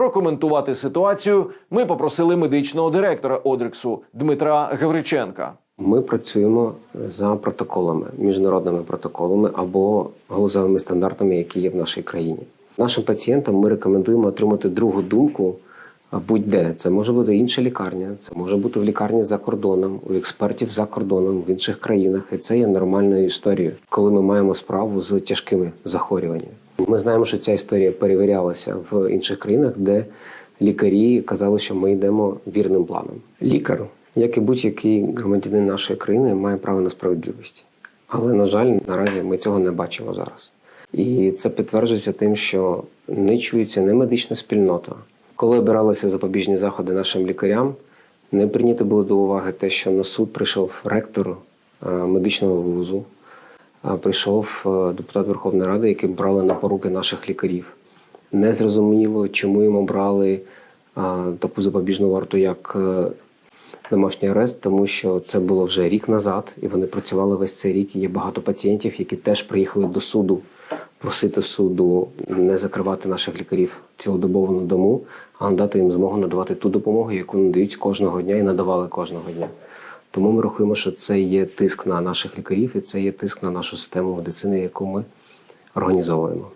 Прокоментувати ситуацію ми попросили медичного директора Одрексу Дмитра Гавриченка. Ми працюємо за протоколами, міжнародними протоколами або галузевими стандартами, які є в нашій країні. Нашим пацієнтам ми рекомендуємо отримати другу думку будь-де. Це може бути інша лікарня, це може бути в лікарні за кордоном, у експертів за кордоном в інших країнах. І це є нормальною історією, коли ми маємо справу з тяжкими захворюваннями. Ми знаємо, що ця історія перевірялася в інших країнах, де лікарі казали, що ми йдемо вірним планом. Лікар, як і будь-який громадянин нашої країни, має право на справедливість. Але, на жаль, наразі ми цього не бачимо зараз. І це підтверджується тим, що не чується не медична спільнота. Коли обиралися запобіжні заходи нашим лікарям, не прийнято було до уваги те, що на суд прийшов ректор е, медичного вузу, прийшов е, депутат Верховної Ради, який брали на поруки наших лікарів. Не зрозуміло, чому їм обрали а, таку запобіжну варту, як е, домашній арест, тому що це було вже рік назад, і вони працювали весь цей рік. І є багато пацієнтів, які теж приїхали до суду просити суду не закривати наших лікарів цілодобово на дому, а надати їм змогу надавати ту допомогу, яку надають кожного дня і надавали кожного дня. Тому ми рахуємо, що це є тиск на наших лікарів, і це є тиск на нашу систему медицини, яку ми організовуємо.